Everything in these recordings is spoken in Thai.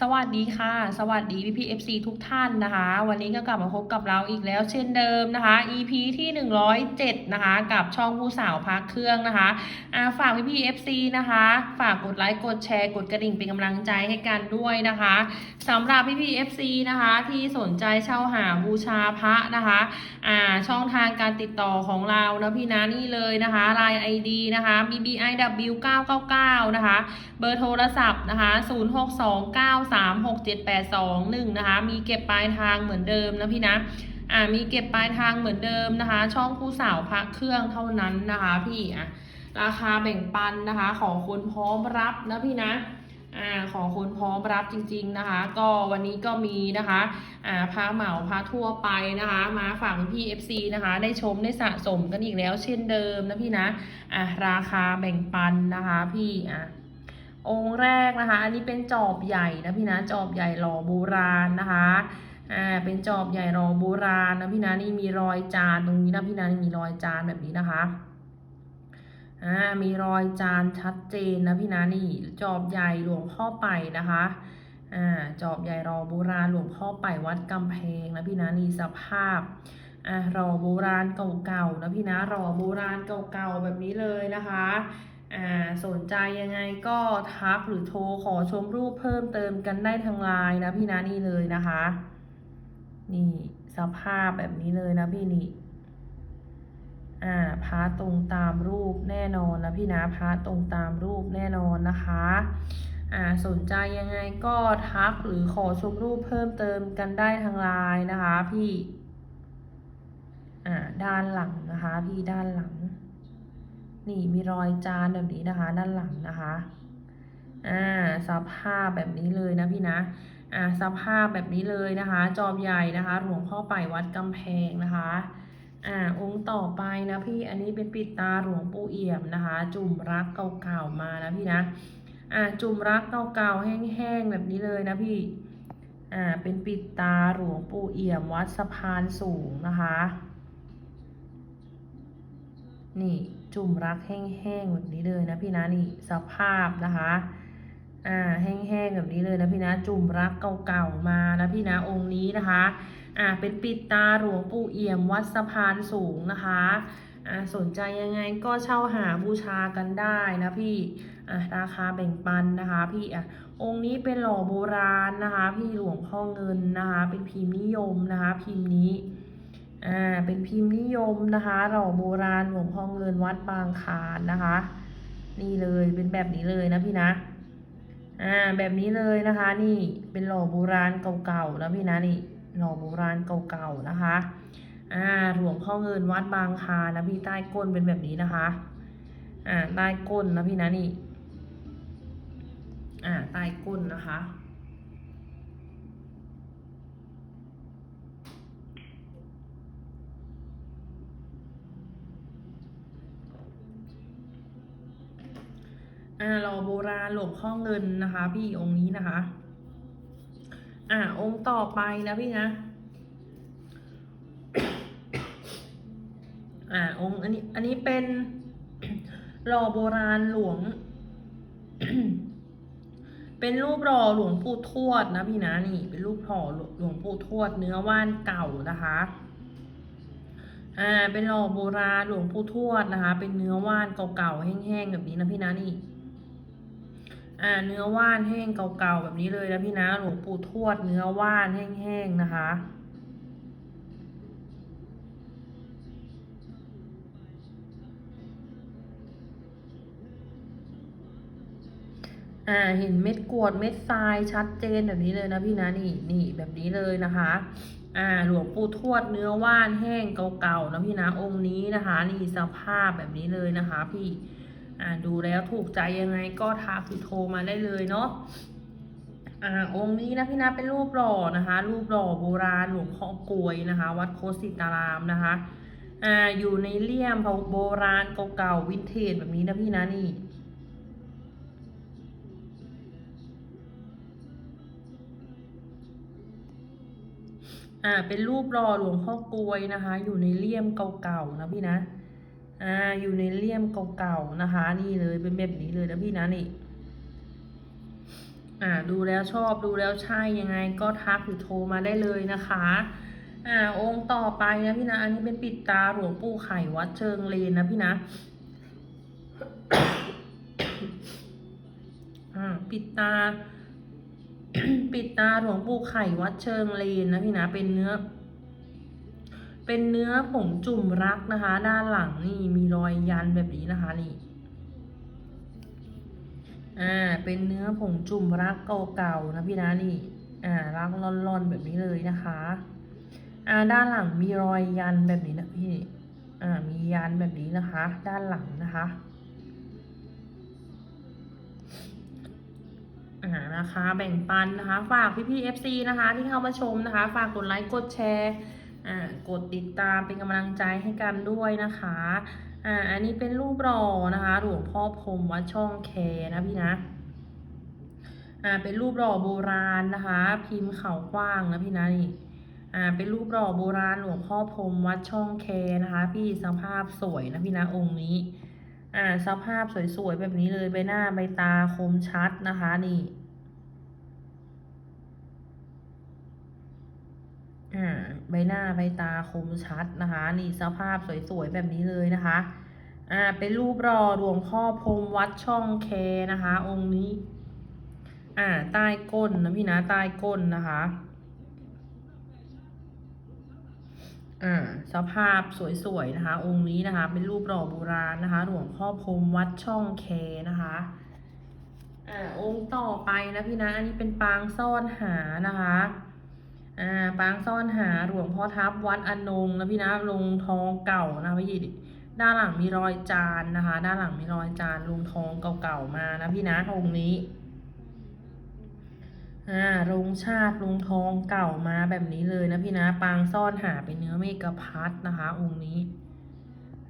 สวัสดีค่ะ สวัสดีพี่พีเอฟซีทุกท่านนะคะ วันนี้ก็กลับมาพบกับเราอีกแล้วเช่นเดิมนะคะ EP ที่ 107 นะคะ กับช่องผู้สาวพักเครื่องนะคะอาฝากพี่พีเอฟซีนะคะ ฝากกดไลค์กดแชร์กดกระดิ่งเป็นกำลังใจให้กันด้วยนะคะสำหรับพี่พีเอฟซีนะคะที่สนใจเช่าหาบูชาพระนะคะอ่าช่องทางการติดต่อของเรานะพี่นะนี่เลยนะคะไลน์ ID นะคะ BBIW 999 นะคะ เบอร์โทรศัพท์นะคะ3 6 7 8 2 1นะคะ มีเก็บปลายทางเหมือนเดิมนะพี่นะอ่ามีเก็บปลายทางเหมือนเดิมนะคะ ช่องผู้สาวพักเครื่องเท่านั้นนะคะพี่อะราคาแบ่งปันนะคะ ขอคนพร้อมรับนะพี่นะอ่าขอคนพร้อมรับจริงๆนะคะ ก็วันนี้ก็มีนะคะอ่าพาเหมาพาทั่วไปนะคะ มาฝากพี่ FC นะคะ ได้ชมได้สะสมกันอีกแล้วเช่นเดิมนะพี่นะอะราคาแบ่งปันนะคะพี่อะ องค์แรกนะคะ อันนี้เป็นจอบใหญ่นะพี่นะจอบใหญ่หล่อโบราณนะคะอ่าเป็นจอบใหญ่หล่อโบราณนะพี่นะนี่มีรอยจานตรงนี้นะพี่นะนี่มีรอยจานแบบนี้นะคะอ่ามีรอยจานชัดเจนนะพี่นะนี่จอบใหญ่หลวงพ่อไปนะคะอ่าจอบใหญ่รอโบราณหลวงพ่อไปวัดกำแพงนะพี่นะนี่สภาพอ่ารอโบราณเก่าๆนะพี่นะรอโบราณเก่าๆแบบนี้เลยนะคะอ่า สนใจยังไงก็ทักหรือโทรขอชมรูปเพิ่มเติมกันได้ทางไลน์นะพี่นะนี่เลยนะคะ นี่สภาพแบบนี้เลยนะพี่นี่อ่าพาตรงตามรูปแน่นอนนะพี่นะพาตรงตามรูปแน่นอนนะคะอ่าสนใจยังไงก็ทักหรือขอชมรูปเพิ่มเติมกันได้ทางไลน์นะคะ พี่อ่าด้านหลังนะคะ พี่ด้านหลัง นี่มีรอยจานแบบนี้นะคะ ด้านหลังนะคะ อ่าสภาพแบบนี้เลยนะพี่นะ อ่าสภาพแบบนี้เลยนะคะ จอบใหญ่นะคะหลวงพ่อไปวัดกำแพงนะคะ อ่าองค์ต่อไปนะพี่อันนี้เป็นปิดตาหลวงปู่เอี่ยมนะคะ จุ่มรักเก่าๆมานะพี่นะ อ่าจุ่มรักเก่าๆแห้งๆแบบนี้เลยนะพี่ อ่าเป็นปิดตาหลวงปู่เอี่ยมวัดสะพานสูงนะคะ นี่จุ่มรักแห้งๆแบบนี้เลยนะพี่นะนี่สภาพนะคะอ่าแห้งๆแบบนี้เลยนะพี่นะจุ่มรักเก่าๆมานะพี่นะองค์นี้นะคะอ่าเป็นปิดตาหลวงปู่เอี่ยมวัดสะพานสูงนะคะอ่าสนใจยังไงก็เช่าหาบูชากันได้นะพี่อ่าราคาแบ่งปันนะคะพี่อะองค์นี้เป็นหล่อโบราณนะคะ พี่หลวงพ่อเงินนะคะ เป็นพิมพ์นิยมนะคะ พิมพ์นี้ อ่าเป็นพิมพ์นิยมนะคะหล่อโบราณหลวงพ่อเงินวัดบางคานนะคะ นี่เลยเป็นแบบนี้เลยนะพี่นะอ่าแบบนี้เลยนะคะ นี่เป็นหล่อโบราณเก่าๆนะพี่นะนี่หล่อโบราณเก่าๆนะคะอ่าหลวงพ่อเงินวัดบางคานนะพี่ใต้ก้นเป็นแบบนี้นะคะ อ่าใต้ก้นนะพี่นะนี่ อ่าใต้ก้นนะคะ อ่ารอโบราณหลวงพ่อเงินนะคะ พี่องค์นี้นะคะ อ่าองค์ต่อไปนะพี่นะอ่าองค์อันนี้อันนี้เป็นรอโบราณหลวง เป็นรูปรอหลวงปู่ทวดนะพี่นะนี่ เป็นรูปห่อหลวงปู่ทวดเนื้อว่านเก่านะคะ อ่าเป็นหล่อโบราณหลวงปู่ทวดนะคะ เป็นเนื้อว่านเก่าๆแห้งๆแบบนี้นะพี่นะนี่ อ่าเนื้อว่านแห้งเก่าๆแบบนี้เลยนะพี่นะหลวงปู่ทวดเนื้อว่านแห้งๆนะคะอ่าเห็นเม็ดกวดเม็ดทรายชัดเจนแบบนี้เลยนะพี่นะนี่นี่แบบนี้เลยนะคะ อ่าหลวงปู่ทวดเนื้อว่านแห้งเก่าๆนะพี่นะองค์นี้นะคะ นี่สภาพแบบนี้เลยนะคะ พี่ อ่าดูแล้วถูกใจยังไงก็ทักหรือโทรมาได้เลยเนาะอ่าองค์นี้นะพี่นะเป็นรูปหล่อนะคะ รูปหล่อโบราณหลวงพ่อกลวยนะคะ วัดโคสิตารามนะคะอ่าอยู่ในเลี่ยมโบราณเก่าๆวินเทจแบบนี้นะพี่นะนี่อ่าเป็นรูปหล่อหลวงพ่อกลวยนะคะ อยู่ในเลี่ยมเก่าๆนะพี่นะ อ่าอยู่ในเลี่ยมเก่าๆนะคะ นี่เลยเป็นแบบนี้เลยนะพี่นะนี่ อ่าดูแล้วชอบดูแล้วใช่ยังไงก็ทักหรือโทรมาได้เลยนะคะ อ่าองค์ต่อไปนะพี่นะ อันนี้เป็นปิดตาหลวงปู่ไข่วัดเชิงเลนนะพี่นะอ่าปิดตา ปิดตาหลวงปู่ไข่วัดเชิงเลนนะพี่นะเป็นเนื้อ เป็นเนื้อผงจุ่มรักนะคะ ด้านหลังนี่มีรอยยันแบบนี้นะคะนี่อ่าเป็นเนื้อผงจุ่มรักเก่าๆนะพี่นะนี่อ่ารักร่อนๆแบบนี้เลยนะคะอ่าด้านหลังมีรอยยันแบบนี้นะพี่อ่ามียันแบบนี้นะคะ ด้านหลังนะคะอ่านะคะแบ่งปันนะคะ ฝากพี่ๆ FC นะคะ ที่เข้ามาชมนะคะ ฝากกดไลค์กดแชร์ อ่ากดติดตามเป็นกำลังใจให้กันด้วยนะคะอ่าอันนี้เป็นรูปหล่อนะคะหลวงพ่อพรมวัดช่องแคนะพี่นะอ่าเป็นรูปหล่อโบราณนะคะ พิมพ์เขากว้างนะพี่นะนี่อ่าเป็นรูปหล่อโบราณหลวงพ่อพรมวัดช่องแคนะคะ พี่สภาพสวยนะพี่นะองค์นี้อ่าสภาพสวยๆแบบนี้เลยใบหน้าใบตาคมชัดนะคะนี่ อ่าใบหน้าใบตาคมชัดนะคะ นี่สภาพสวยๆแบบนี้เลยนะคะอ่าเป็นรูปรอหลวงพ่อพรมวัดช่องแคนะคะ องค์นี้ อ่าใต้ก้นนะพี่นะใต้ก้นนะคะอ่าสภาพสวยๆนะคะ องค์นี้นะคะ เป็นรูปหล่อโบราณนะคะ หลวงพ่อพรมวัดช่องแคนะคะอ่าองค์ต่อไปนะพี่นะ อันนี้เป็นปางซ่อนหานะคะ อ่าปางซ่อนหาหลวงพ่อทับวัดอนงนะพี่นะลงทองเก่านะพี่ด้านหลังมีรอยจานนะคะ ด้านหลังมีรอยจานลงทองเก่าๆมานะพี่นะองค์นี้อ่าลงชาติลงทองเก่ามาแบบนี้เลยนะพี่นะปางซ่อนหาเป็นเนื้อเมกะพัดนะคะ องค์นี้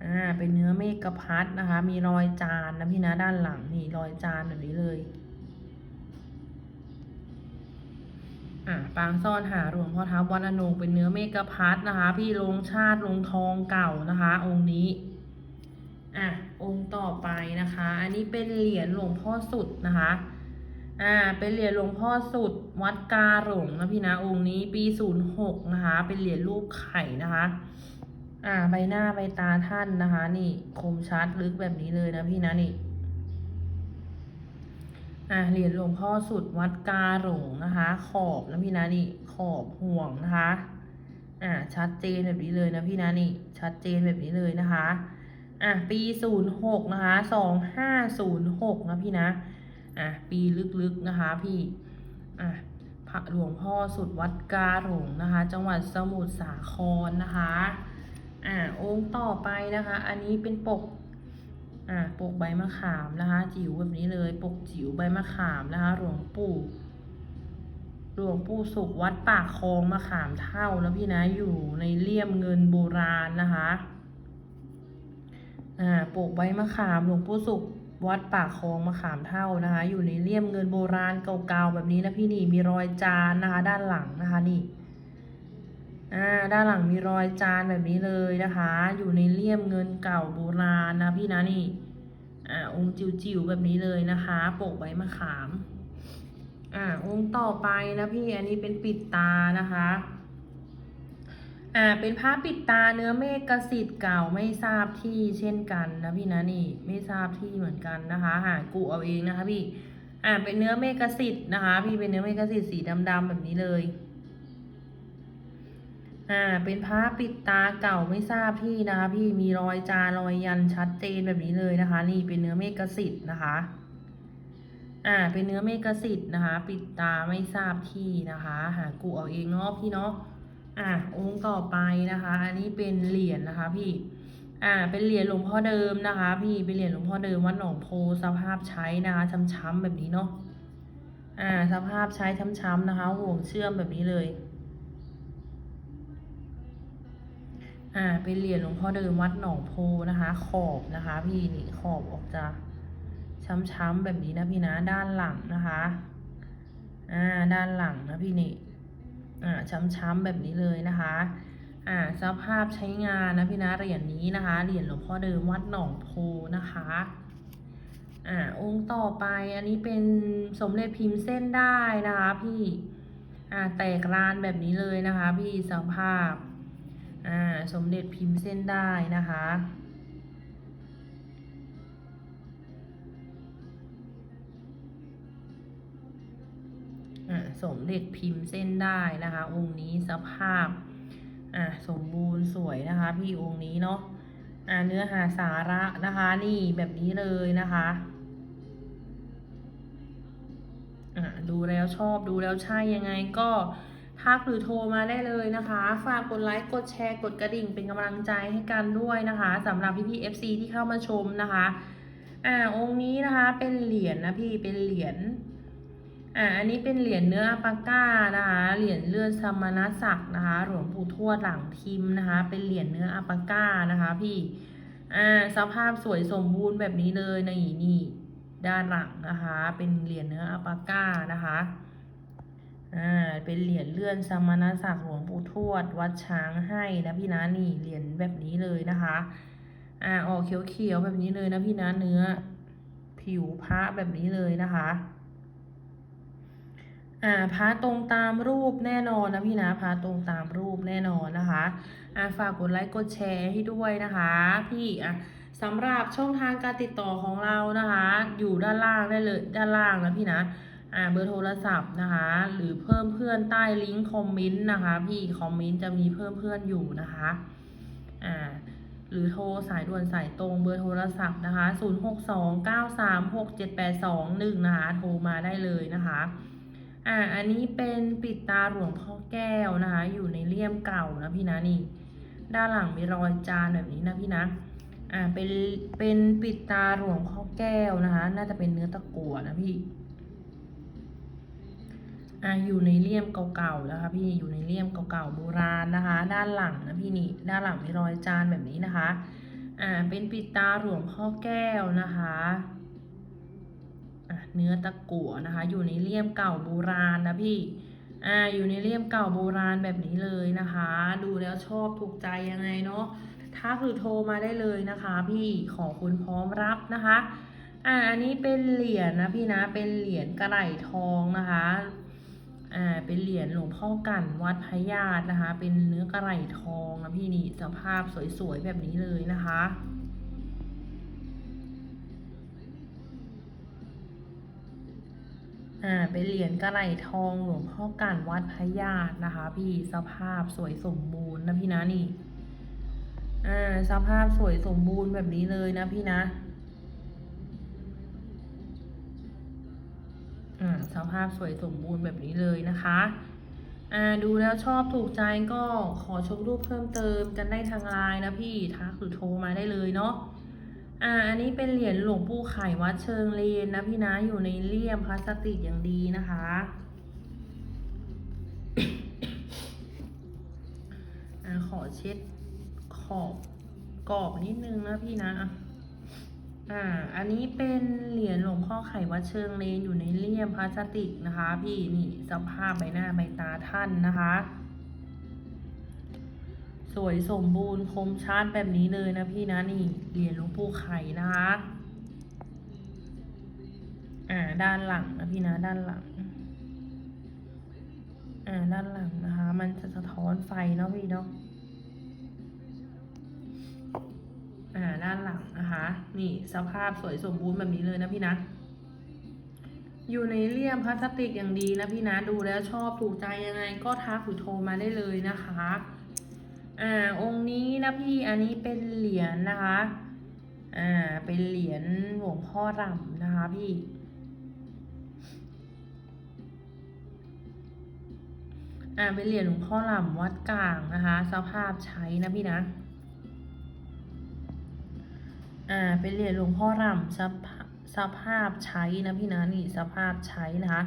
อ่าเป็นเนื้อเมกะพัดนะคะ มีรอยจานนะพี่นะด้านหลังนี่รอยจานแบบนี้เลย อ่าปางซ่อนหาหลวงพ่อทับวัดอนงเป็นเนื้อเมกะพัดนะคะ พี่ลงชาติลงทองเก่านะคะ องค์นี้อะองค์ต่อไปนะคะ อันนี้เป็นเหรียญหลวงพ่อสุดนะคะอ่าเป็นเหรียญหลวงพ่อสุดวัดกาหลงนะพี่นะองค์นี้ปีศูนย์หกนะคะ เป็นเหรียญรูปไข่นะคะอ่าใบหน้าใบตาท่านนะคะ นี่คมชัดลึกแบบนี้เลยนะพี่นะนี่ อ่าเหรียญหลวงพ่อสุดวัดกาหลงนะคะ ขอบนะพี่นะนี่ขอบห่วงนะคะ อ่าชัดเจนแบบนี้เลยนะพี่นะนี่ชัดเจนแบบนี้เลยนะคะ อะปีศูนย์หกนะคะสองห้าศูนย์หกนะพี่นะ อะปีลึกๆนะคะพี่ อะพระหลวงพ่อสุดวัดกาหลงนะคะ จังหวัดสมุทรสาครนะคะ อะองค์ต่อไปนะคะ อันนี้เป็นปก อะปกใบมะขามนะคะ จิ๋วแบบนี้เลย ปกจิ๋วใบมะขามนะคะ หลวงปู่หลวงปู่สุขวัดปากคลองมะขามเท่านะพี่นะอยู่ในเลี่ยมเงินโบราณนะคะอ่าปลูกใบมะขามหลวงปู่สุขวัดปากคลองมะขามเท่านะคะ อยู่ในเลี่ยมเงินโบราณเก่าๆแบบนี้นะพี่นี่มีรอยจานนะคะ ด้านหลังนะคะนี่ อ่าด้านหลังมีรอยจานแบบนี้เลยนะคะ อยู่ในเลี่ยมเงินเก่าโบราณนะพี่นะนี่อ่าองค์จิ๋วๆแบบนี้เลยนะคะปลูกใบมะขามอ่าองค์ต่อไปนะพี่อันนี้เป็นปิดตานะคะอ่าเป็นผ้าปิดตาเนื้อเมฆกสิทธิ์เก่าไม่ทราบที่เช่นกันนะพี่นะนี่ไม่ทราบที่เหมือนกันนะคะหากูเอาเองนะคะพี่อ่าเป็นเนื้อเมฆกสิทธิ์นะคะ พี่เป็นเนื้อเมฆกสิทธิ์สีดำๆแบบนี้เลย อ่า เป็นผ้าปิดตาเก่าไม่ทราบที่นะคะพี่มีรอยจานรอยยันชัดเจนแบบนี้เลยนะคะ นี่เป็นเนื้อเมฆกสิทธิ์นะคะ อ่า เป็นเนื้อเมฆสิทธิ์นะคะ ปิดตาไม่ทราบที่นะคะ หากูเอาเองเนาะพี่เนาะอะองค์ต่อไปนะคะ อันนี้เป็นเหรียญนะคะ พี่ อ่า เป็นเหรียญหลวงพ่อเดิมนะคะ พี่เป็นเหรียญหลวงพ่อเดิมวัดหนองโพสภาพใช้นะคะช้ำๆแบบนี้เนาะอ่า สภาพใช้ช้ำๆนะคะ ห่วงเชื่อมแบบนี้เลย อ่า เป็นเหรียญหลวงพ่อเดิมวัดหนองโพนะคะ ขอบนะคะ พี่นี่ขอบออกจะช้ำๆแบบนี้นะพี่นะด้านหลังนะคะอ่าด้านหลังนะพี่นี่อ่าช้ำๆแบบนี้เลยนะคะอ่าสภาพใช้งานนะพี่นะเหรียญนี้นะคะเหรียญหลวงพ่อเดิมวัดหนองโพนะคะอ่าองค์ต่อไปอันนี้เป็นสมเด็จพิมพ์เส้นได้นะคะพี่อ่าแตกรานแบบนี้เลยนะคะ พี่สภาพ อ่าสมเด็จพิมพ์เส้นได้นะคะสมเด็จพิมพ์เส้นได้นะคะ องค์นี้สภาพอ่าสมบูรณ์สวยนะคะ พี่องค์นี้เนาะอ่าเนื้อหาสาระนะคะ นี่แบบนี้เลยนะคะอ่าดูแล้วชอบดูแล้วใช่ยังไงก็ ทักหรือโทรมาได้เลยนะคะ ฝากกดไลค์ กดแชร์ กดกระดิ่งเป็นกำลังใจให้กันด้วยนะคะสำหรับพี่พี่ FC ที่เข้ามาชมนะคะ อ่า องค์นี้นะคะ เป็นเหรียญนะพี่ เป็นเหรียญ อ่า อันนี้เป็นเหรียญเนื้ออัลปาก้านะคะ เหรียญเลือดสมณศักดิ์นะคะ หลวงปู่ทวดหลังพิมนะคะ เป็นเหรียญเนื้ออปาก้านะคะ พี่ อ่า สภาพสวยสมบูรณ์แบบนี้เลยนี่นี่ ด้านหลังนะคะ เป็นเหรียญเนื้ออปาก้านะคะ อ่าเป็นเหรียญเลื่อนสมณศักดิ์หลวงปู่ทวด วัดช้างให้นะพี่นะนี่เหรียญแบบนี้เลยนะคะอ่าออกเขียวๆแบบนี้เลยนะพี่นะเนื้อ ผิวพระแบบนี้เลยนะคะอ่าพระตรงตามรูปแน่นอนนะพี่นะพระตรงตามรูปแน่นอนนะคะอ่าฝากกดไลค์กดแชร์ให้ด้วยนะคะ พี่อะสำหรับช่องทางการติดต่อของเรานะคะ อยู่ด้านล่างได้เลยด้านล่างนะพี่นะ อ่าเบอร์โทรศัพท์นะคะ หรือเพิ่มเพื่อนใต้ลิงก์คอมเมนต์นะคะ พี่คอมเมนต์จะมีเพิ่มเพื่อนอยู่นะคะอ่าหรือโทรสายด่วนสายตรงเบอร์โทรศัพท์นะคะ 0629367821 นะคะ โทรมาได้เลยนะคะ อ่า อันนี้เป็นปิดตาหลวงพ่อแก้วนะคะ อยู่ในเลี่ยมเก่านะพี่นะนี่ ด้านหลังมีรอยจานแบบนี้นะพี่นะ อ่า เป็น เป็นปิดตาหลวงพ่อแก้วนะคะ น่าจะเป็นเนื้อตะกั่วนะพี่ อ่าอยู่ในเลี่ยมเก่าๆนะคะพี่อยู่ในเลี่ยมเก่าๆโบราณนะคะ ด้านหลังนะพี่นี่ด้านหลังมีรอยจานแบบนี้นะคะอ่าเป็นปิดตาหลวงพ่อแก้วนะคะอะเนื้อตะกั่วนะคะ อยู่ในเลี่ยมเก่าโบราณนะพี่อ่าอยู่ในเลี่ยมเก่าโบราณแบบนี้เลยนะคะ ดูแล้วชอบถูกใจยังไงเนาะทักหรือโทรมาได้เลยนะคะ พี่ขอคุณพร้อมรับนะคะอ่าอันนี้เป็นเหรียญนะพี่นะเป็นเหรียญกระไหลทองนะคะ อ่าเป็นเหรียญหลวงพ่อกันวัดพญาตินะคะ เป็นเนื้อกระไหลทองนะพี่นี่สภาพสวยๆแบบนี้เลยนะคะอ่าเป็นเหรียญกระไหลทองหลวงพ่อกันวัดพญาตนะคะ พี่สภาพสวยสมบูรณ์นะพี่นะนี่อ่าสภาพสวยสมบูรณ์แบบนี้เลยนะพี่นะ อ่าสภาพสวยสมบูรณ์แบบนี้เลยนะคะอ่าดูแล้วชอบถูกใจก็ขอชมรูปเพิ่มเติมกันได้ทางไลน์นะพี่ทักหรือโทรมาได้เลยเนาะอ่าอันนี้เป็นเหรียญหลวงปู่ไข่วัดเชิงเลนนะพี่นะอยู่ในเลี่ยมพลาสติกอย่างดีนะคะอ่าขอเช็ดขอบกรอบนิดนึงนะพี่นะ อ่า อันนี้เป็นเหรียญหลวงพ่อไข่วัดเชิงเลนอยู่ในเลี่ยมพลาสติกนะคะ พี่นี่สภาพใบหน้าใบตาท่านนะคะ สวยสมบูรณ์คมชัดแบบนี้เลยนะพี่นะนี่เหรียญหลวงปู่ไข่นะคะ อ่าด้านหลังนะพี่นะด้านหลัง อ่าด้านหลังนะคะ มันจะสะท้อนไฟเนาะพี่เนาะอ่าด้านหลัง นะคะ นี่สภาพสวยสมบูรณ์แบบนี้เลยนะพี่นะ อยู่ในเลี่ยมพลาสติกอย่างดีนะพี่นะดูแล้วชอบถูกใจยังไงก็ทักหรือโทรมาได้เลยนะคะ อ่าองค์นี้นะพี่อันนี้เป็นเหรียญนะคะ อ่าเป็นเหรียญหลวงพ่อรำนะคะพี่อ่าเป็นเหรียญหลวงพ่อรำวัดกลางนะคะ สภาพใช้นะพี่นะ อ่าเป็นเหรียญหลวงพ่อรำสภาสภาพใช้นะพี่นะนี่สภาพใช้นะคะ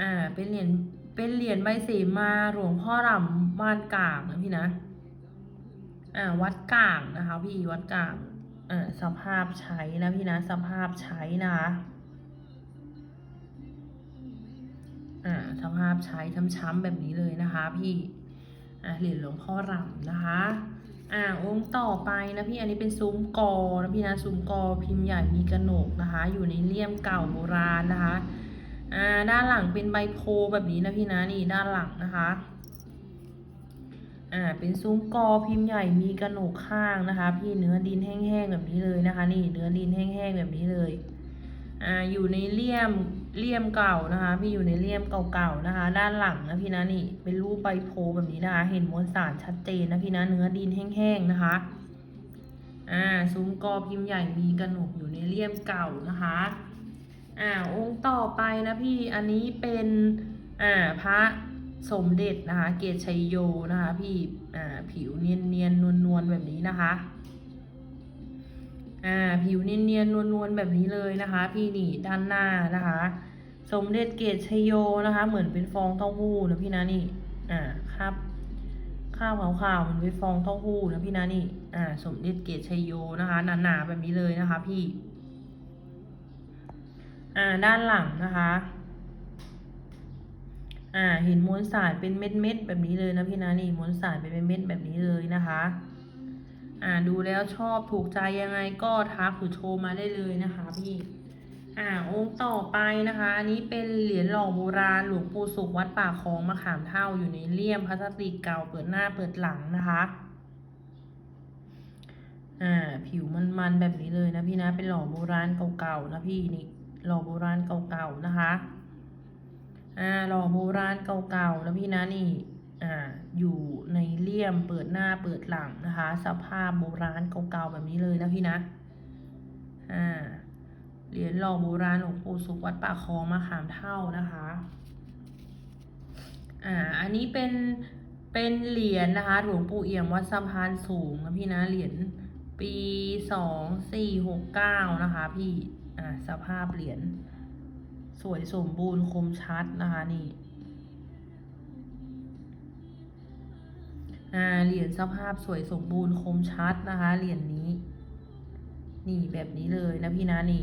อ่าเป็นเหรียญเป็นเหรียญใบเสมาหลวงพ่อรำบ้านกลางนะพี่นะอ่าวัดกลางนะคะพี่วัดกลางอ่าสภาพใช้นะพี่นะสภาพใช้นะคะอ่าสภาพใช้ช้ำๆแบบนี้เลยนะคะ พี่อ่าเหรียญหลวงพ่อรำนะคะ อ่าองค์ต่อไปนะพี่อันนี้เป็นซุ้มกอนะพี่นะซุ้มกอพิมพ์ใหญ่มีกระหนกนะคะ อยู่ในเลี่ยมเก่าโบราณนะคะอ่าด้านหลังเป็นใบโพแบบนี้นะพี่นะนี่ด้านหลังนะคะอ่าเป็นซุ้มกอพิมพ์ใหญ่มีกระหนกข้างนะคะ พี่เนื้อดินแห้งๆแบบนี้เลยนะคะ นี่เนื้อดินแห้งๆแบบนี้เลยอ่าอยู่ในเลี่ยม เลี่ยมเก่านะคะพี่อยู่ในเลี่ยมเก่าๆนะคะ ด้านหลังนะพี่นะนี่เป็นรูปใบโพแบบนี้นะคะ เห็นมวลสารชัดเจนนะพี่นะเนื้อดินแห้งๆนะคะ อ่าซุ้มกอพิมพ์ใหญ่มีกระหนกอยู่ในเลี่ยมเก่านะคะอ่าองค์ต่อไปนะพี่อันนี้เป็นอ่าพระสมเด็จนะคะ เกศชัยโยนะคะ พี่อ่าผิวเนียนเนียนนวลนวลๆแบบนี้นะคะ อ่าผิวเนียนเนียนนวลนวลๆแบบนี้เลยนะคะ พี่นี่ด้านหน้านะคะ สมเด็จเกศชโยนะคะ เหมือนเป็นฟองเต้าหู้นะพี่นะนี่ อ่าครับข้าวขาวๆเหมือนเป็นฟองเต้าหู้นะพี่นะนี่ อ่า สมเด็จเกศชโยนะคะหนาๆแบบนี้เลยนะคะ พี่ อ่าด้านหลังนะคะอ่าเห็นมวลสารเป็นเม็ดเม็ดๆแบบนี้เลยนะพี่นะนี่มวลสารเป็นเม็ดเม็ดๆแบบนี้เลยนะคะ อ่าดูแล้วชอบถูกใจยังไงก็ทักหรือโทรมาได้เลยนะคะพี่อ่าองค์ต่อไปนะคะอันนี้เป็นเหรียญหล่อโบราณหลวงปู่สุขวัดป่าคลองมะขามเท่าอยู่ในเลี่ยมพลาสติกเก่าเปิดหน้าเปิดหลังนะคะอ่าผิวมันๆแบบนี้เลยนะพี่นะเป็นหล่อโบราณเก่าๆนะพี่นี่หล่อโบราณเก่าๆนะคะอ่าหล่อโบราณเก่าๆนะพี่นะนี่ อยู่ในเลี่ยมเปิดหน้าเปิดหลังนะคะ สภาพโบราณเก่าๆแบบนี้เลยนะพี่นะอ่าเหรียญหล่อโบราณหลวงปู่สุขวัดป่าคลองมะขามเท่านะคะอ่าอันนี้เป็นเป็นเหรียญนะคะหลวงปู่เอี่ยมวัดสะพานสูงนะพี่นะเหรียญปีสองสี่หกเก้านะคะพี่อ่าสภาพเหรียญสวยสมบูรณ์คมชัดนะคะนี่ เหรียญสภาพสวยสมบูรณ์คมชัดนะคะ เหรียญนี้ นี่แบบนี้เลยนะพี่นะนี่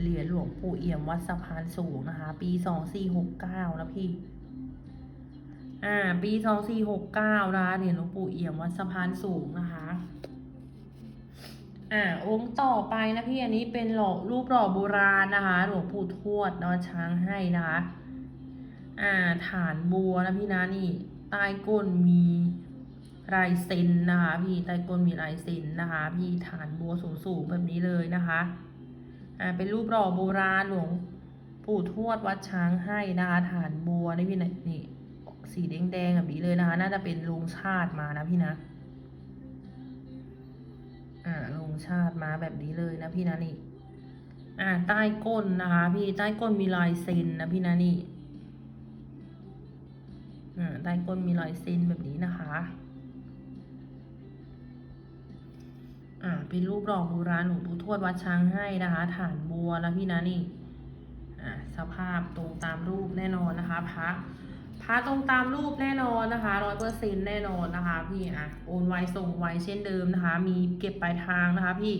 เหรียญหลวงปู่เอี่ยมวัดสะพานสูงนะคะ ปีสองสี่หกเก้านะพี่ อ่า ปีสองสี่หกเก้านะคะเหรียญหลวงปู่เอี่ยมวัดสะพานสูงนะคะ อ่า องค์ต่อไปนะพี่อันนี้เป็นหล่อรูปหล่อโบราณนะคะ หลวงปู่ทวดนอนช้างให้นะคะ อ่า ฐานบัวนะพี่นะนี่ใต้ก้นมี ลายเซ็นนะคะ พี่ใต้ก้นมีลายเซ็นนะคะ พี่ฐานบัวสูงๆแบบนี้เลยนะคะอ่าเป็นรูปหล่อโบราณหลวงปู่ทวดวัดช้างให้นะคะ ฐานบัวนี่พี่นะนี่สีแดงๆแบบนี้เลยนะคะ น่าจะเป็นลุงชาติมานะพี่นะอ่าลุงชาติมาแบบนี้เลยนะพี่นะนี่อ่าใต้ก้นนะคะ พี่ใต้ก้นมีลายเซ็นนะพี่นะนี่อ่าใต้ก้นมีลายเซ็นแบบนี้นะคะ เป็นรูปดอกโบราณหลวงปู่ทวดวัดช้างให้นะคะ ฐานบัวนะพี่นะนี่อ่าสภาพตรงตามรูปแน่นอนนะคะพระพระตรงตามรูปแน่นอนนะคะร้อยเปอร์เซ็นแน่นอนนะคะ พี่อะโอนไวส่งไวเช่นเดิมนะคะ มีเก็บปลายทางนะคะพี่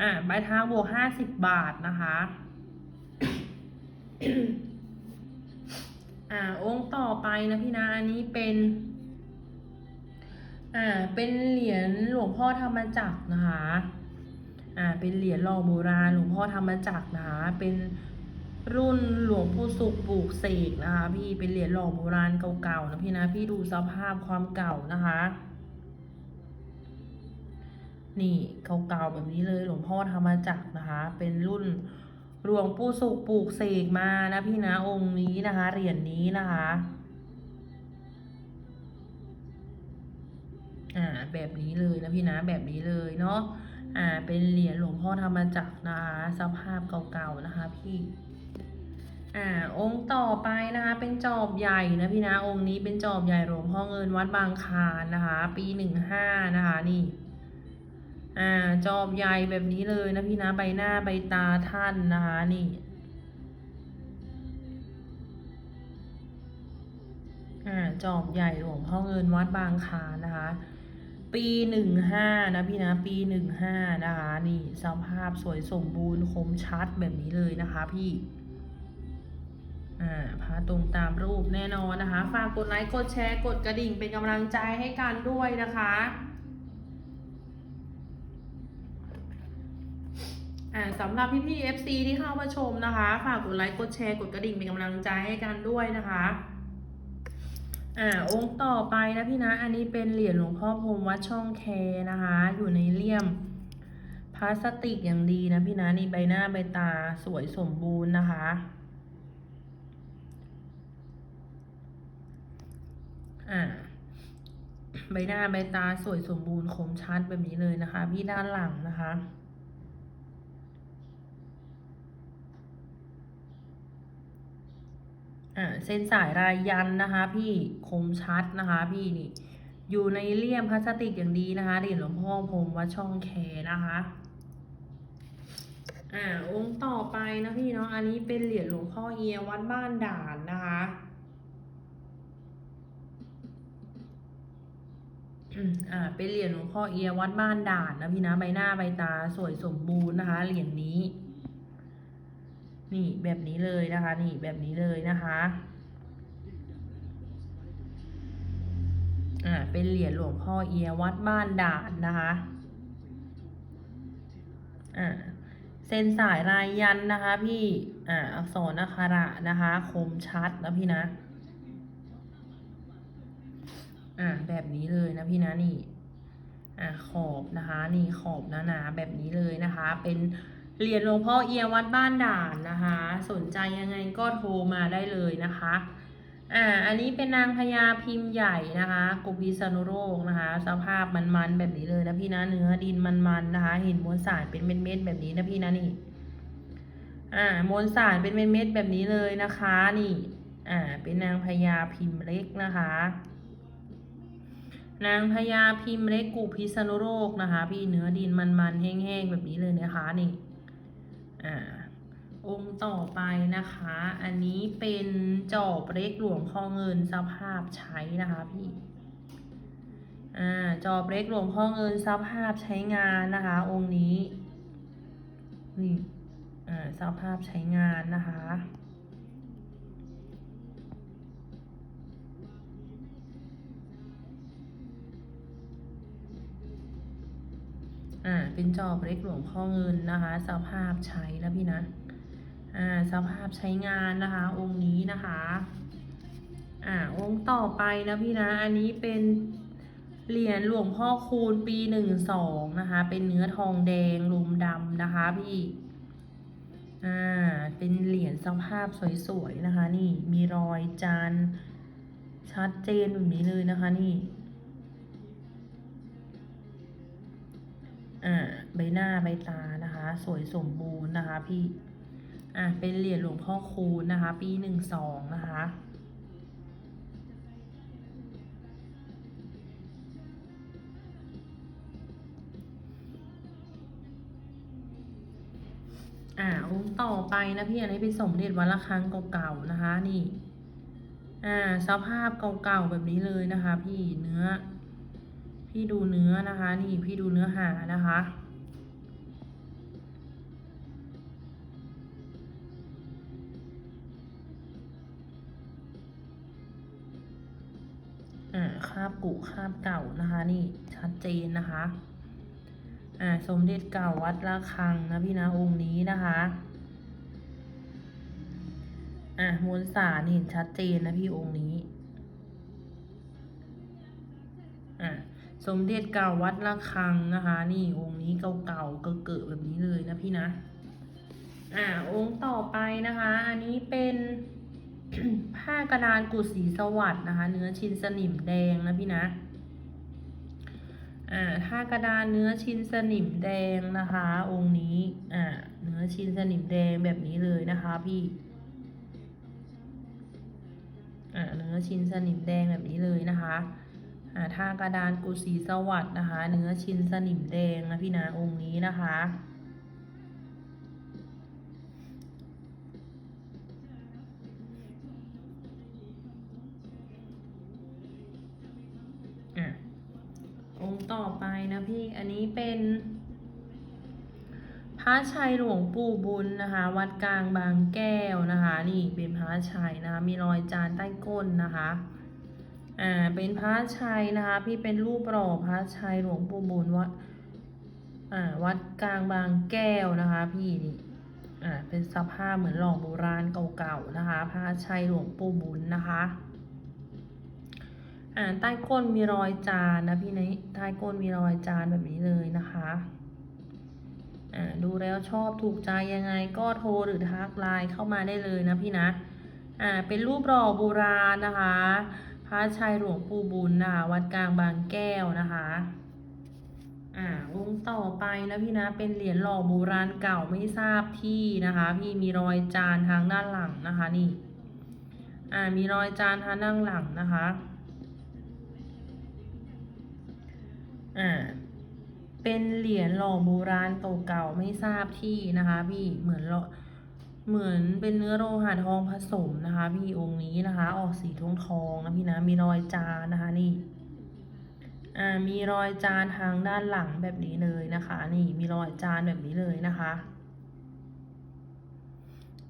อ่าปลายทางบวกห้าสิบบาทนะคะอ่าองค์ต่อไปนะพี่นะอันนี้เป็น อ่า เป็นเหรียญหลวงพ่อธรรมจักรนะคะ อ่า เป็นเหรียญหล่อโบราณหลวงพ่อธรรมจักรนะคะ เป็นรุ่นหลวงปู่สุขปลูกเสกนะคะ พี่เป็นเหรียญหล่อโบราณเก่าๆนะพี่นะพี่ดูสภาพความเก่านะคะ นี่เก่าๆแบบนี้เลยหลวงพ่อธรรมจักรนะคะ เป็นรุ่นหลวงปู่สุขปลูกเสกมานะพี่นะองค์นี้นะคะเหรียญนี้นะคะ อ่าแบบนี้เลยนะพี่นะแบบนี้เลยเนาะอ่าเป็นเหรียญหลวงพ่อธรรมจักรนะคะสภาพเก่าๆนะคะพี่อ่าองค์ต่อไปนะคะเป็นจอบใหญ่นะพี่นะองค์นี้เป็นจอบใหญ่หลวงพ่อเงินวัดบางคานนะคะ ปีหนึ่งห้านะคะนี่อ่าจอบใหญ่แบบนี้เลยนะพี่นะใบหน้าใบตาท่านนะคะนี่อ่าจอบใหญ่หลวงพ่อเงินวัดบางคานนะคะ ปีหนึ่งห้านะพี่นะปีหนึ่งห้านะคะนี่สภาพสวยสมบูรณ์คมชัดแบบนี้เลยนะคะพี่อ่าพาตรงตามรูปแน่นอนนะคะ ฝากกดไลค์กดแชร์กดกระดิ่งเป็นกำลังใจให้กันด้วยนะคะอ่าสำหรับพี่พี่ FC ที่เข้ามาชมนะคะ ฝากกดไลค์กดแชร์กดกระดิ่งเป็นกำลังใจให้กันด้วยนะคะ อ่าองค์ต่อไปนะพี่นะ อันนี้เป็นเหรียญหลวงพ่อพรมวัดช่องแคนะคะ อยู่ในเลี่ยมพลาสติกอย่างดีนะพี่นะนี่ใบหน้าใบตาสวยสมบูรณ์นะคะ อ่าใบหน้าใบตาสวยสมบูรณ์คมชัดแบบนี้เลยนะคะ พี่ด้านหลังนะคะ อ่าเส้นสายรายยันนะคะ พี่คมชัดนะคะพี่นี่อยู่ในเลี่ยมพลาสติกอย่างดีนะคะเหรียญหลวงพ่อพรมวัดช่องแคนะคะอ่าองค์ต่อไปนะพี่เนาะอันนี้เป็นเหรียญหลวงพ่อเอียวัดบ้านด่านนะคะอ่าเป็นเหรียญหลวงพ่อเอียวัดบ้านด่านนะพี่นะใบหน้าใบตาสวยสมบูรณ์นะคะเหรียญนี้นี่ นี่แบบนี้เลยนะคะ นี่แบบนี้เลยนะคะอ่าเป็นเหรียญหลวงพ่อเอียวัดบ้านด่านนะคะอ่าเส้นสายรายยันนะคะ พี่อ่าอักษรอักขระนะคะ คมชัดนะพี่นะอ่าแบบนี้เลยนะพี่นะนี่อ่าขอบนะคะ นี่ขอบหนาๆแบบนี้เลยนะคะ เป็น เหรียญหลวงพ่อเอียวัดบ้านด่านนะคะ สนใจยังไงก็โทรมาได้เลยนะคะอ่าอันนี้เป็นนางพญาพิมพ์ใหญ่นะคะกุบิสนุโรคนะคะ สภาพมันๆแบบนี้เลยนะพี่นะเนื้อดินมันๆนะคะเห็นมวลสารเป็นเม็ดๆแบบนี้นะพี่นะนี่อ่ามวลสารเป็นเม็ดๆแบบนี้เลยนะคะนี่อ่าเป็นนางพญาพิมพ์เล็กนะคะ นางพญาพิมพ์เล็กกุพิษณุโรคนะคะ พี่เนื้อดินมันๆแห้งๆแบบนี้เลยนะคะนี่ อ่าองค์ต่อไปนะคะ อันนี้เป็นจอบเล็กหลวงพ่อเงินสภาพใช้นะคะพี่อ่าจอบเล็กหลวงพ่อเงินสภาพใช้งานนะคะ องค์นี้นี่อ่าสภาพใช้งานนะคะ อ่า เป็นจอบเล็กหลวงพ่อเงินนะคะ สภาพใช้แล้วพี่นะ อ่า สภาพใช้งานนะคะ องค์นี้นะคะ อ่า องค์ต่อไปนะพี่นะ อันนี้เป็นเหรียญหลวงพ่อคูณปีหนึ่งสองนะคะ เป็นเนื้อทองแดงลุมดำนะคะพี่ อ่า เป็นเหรียญสภาพสวยๆนะคะ นี่ มีรอยจานชัดเจนแบบนี้เลยนะคะนี่ อ่าใบหน้าใบตานะคะ สวยสมบูรณ์นะคะพี่อ่าเป็นเหรียญหลวงพ่อคูณนะคะ ปีหนึ่งสองนะคะอ่าองค์ต่อไปนะพี่อันนี้เป็นสมเด็จวัดระฆังเก่าๆนะคะ นี่ อ่า สภาพเก่าๆแบบนี้เลยนะคะ พี่เนื้อ พี่ดูเนื้อนะคะ นี่พี่ดูเนื้อหานะคะ อ่าคาบกุคาบเก่านะคะ นี่ชัดเจนนะคะ อ่าสมเด็จเก่าวัดระฆังนะพี่นะองค์นี้นะคะ อ่ามวลสารเห็นชัดเจนนะพี่องค์นี้ อ่า สมเด็จเก่าวัดระฆังนะคะ นี่องค์นี้เก่าๆเกิดแบบนี้เลยนะพี่นะ อ่าองค์ต่อไปนะคะ อันนี้เป็นผ้ากระดานกุศรีสวัสด์นะคะ เนื้อชิ้นสนิมแดงนะพี่นะอ่าผ้ากระดานเนื้อชิ้นสนิมแดงนะคะ องค์นี้อ่าเนื้อชิ้นสนิมแดงแบบนี้เลยนะคะพี่อ่าเนื้อชิ้นสนิมแดงแบบนี้เลยนะคะ อ่าทากระดานกุศีสวัสด์นะคะ เนื้อชิ้นสนิมแดงนะพี่นะองค์นี้นะคะอะองค์ต่อไปนะพี่ อันนี้เป็นพระชัยหลวงปู่บุญนะคะ วัดกลางบางแก้วนะคะ นี่เป็นพระชัยนะคะ มีรอยจานใต้ก้นนะคะ อ่าเป็นพระชัยนะคะ พี่เป็นรูปหล่อพระชัยหลวงปู่บุญวัดอ่าวัดกลางบางแก้วนะคะ พี่นี่อ่าเป็นสภาพเหมือนหล่อโบราณเก่าๆนะคะพระชัยหลวงปู่บุญนะคะอ่าใต้ก้นมีรอยจานนะพี่นะใต้ก้นมีรอยจานแบบนี้เลยนะคะอ่าดูแล้วชอบถูกใจยังไงก็โทรหรือทักไลน์เข้ามาได้เลยนะพี่นะอ่าเป็นรูปหล่อโบราณนะคะ พระชัยหลวงปู่บุญนะคะวัดกลางบางแก้วนะคะอ่าวงต่อไปนะพี่นะเป็นเหรียญหล่อโบราณเก่าไม่ทราบที่นะคะ พี่มีรอยจานทางด้านหลังนะคะนี่อ่ามีรอยจานทางด้านหลังนะคะอ่าเป็นเหรียญหล่อโบราณตเก่าไม่ทราบที่นะคะ พี่เหมือนหล่อ เหมือนเป็นเนื้อโลหะทองผสมนะคะ พี่องค์นี้นะคะ ออกสีทองทองๆนะพี่นะมีรอยจานนะคะนี่อ่ามีรอยจานทางด้านหลังแบบนี้เลยนะคะ นี่มีรอยจานแบบนี้เลยนะคะ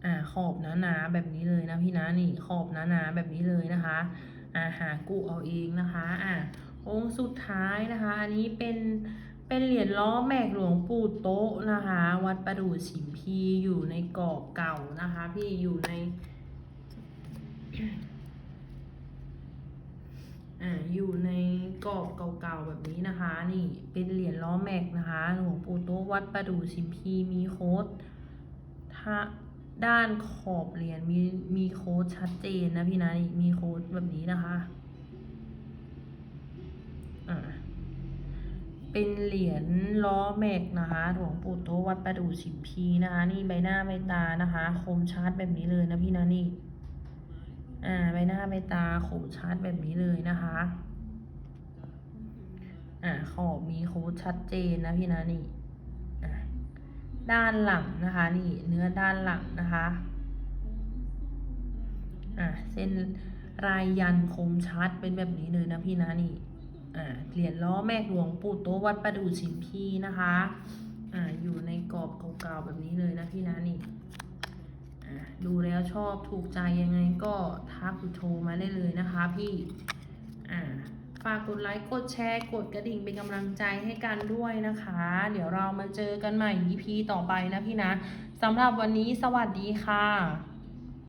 อ่าขอบหนาๆแบบนี้เลยนะพี่นะนี่ขอบหนาๆแบบนี้เลยนะคะอ่าหากูเอาเองนะคะอ่าองค์สุดท้ายนะคะ อันนี้เป็น เป็นเหรียญล้อแมกหลวงปู่โต๊ะนะคะ วัดประดู่ฉิมพีอยู่ในเกรอบเก่านะคะ พี่อยู่ในอ่าอยู่ในกรอบเก่าๆแบบนี้นะคะ นี่เป็นเหรียญล้อแม็กนะคะหลวงปู่โต๊ะวัดประดู่ชิมพีมีโค้ดถ้าด้านขอบเหรียญมีมีโค้ดชัดเจนนะพี่นะนี่มีโค้ดแบบนี้นะคะอ่า เป็นเหรียญล้อแม็กนะคะหลวงปู่โตวัดประดู่ชิมพีนะคะ นี่ใบหน้าใบตานะคะ คมชัดแบบนี้เลยนะพี่นะนี่ อ่าใบหน้าใบตาคมชัดแบบนี้เลยนะคะ อ่าขอบมีโค้ดชัดเจนนะพี่นะนี่อ่าด้านหลังนะคะ นี่เนื้อด้านหลังนะคะอ่าเส้นรายยันคมชัดเป็นแบบนี้เลยนะพี่นะนี่ เหรียญล้อแม่หลวงปู่โตวัดประดู่ฉิมพีนะคะอ่าอยู่ในกรอบเก่าๆแบบนี้เลยนะพี่นะนี่อะดูแล้วชอบถูกใจยังไงก็ทักหรือโทรมาได้เลยนะคะพี่อ่าฝากกดไลค์กดแชร์กดกระดิ่งเป็นกำลังใจให้กันด้วยนะคะ เดี๋ยวเรามาเจอกันใหม่ EP ต่อไปนะพี่นะสำหรับวันนี้สวัสดีค่ะ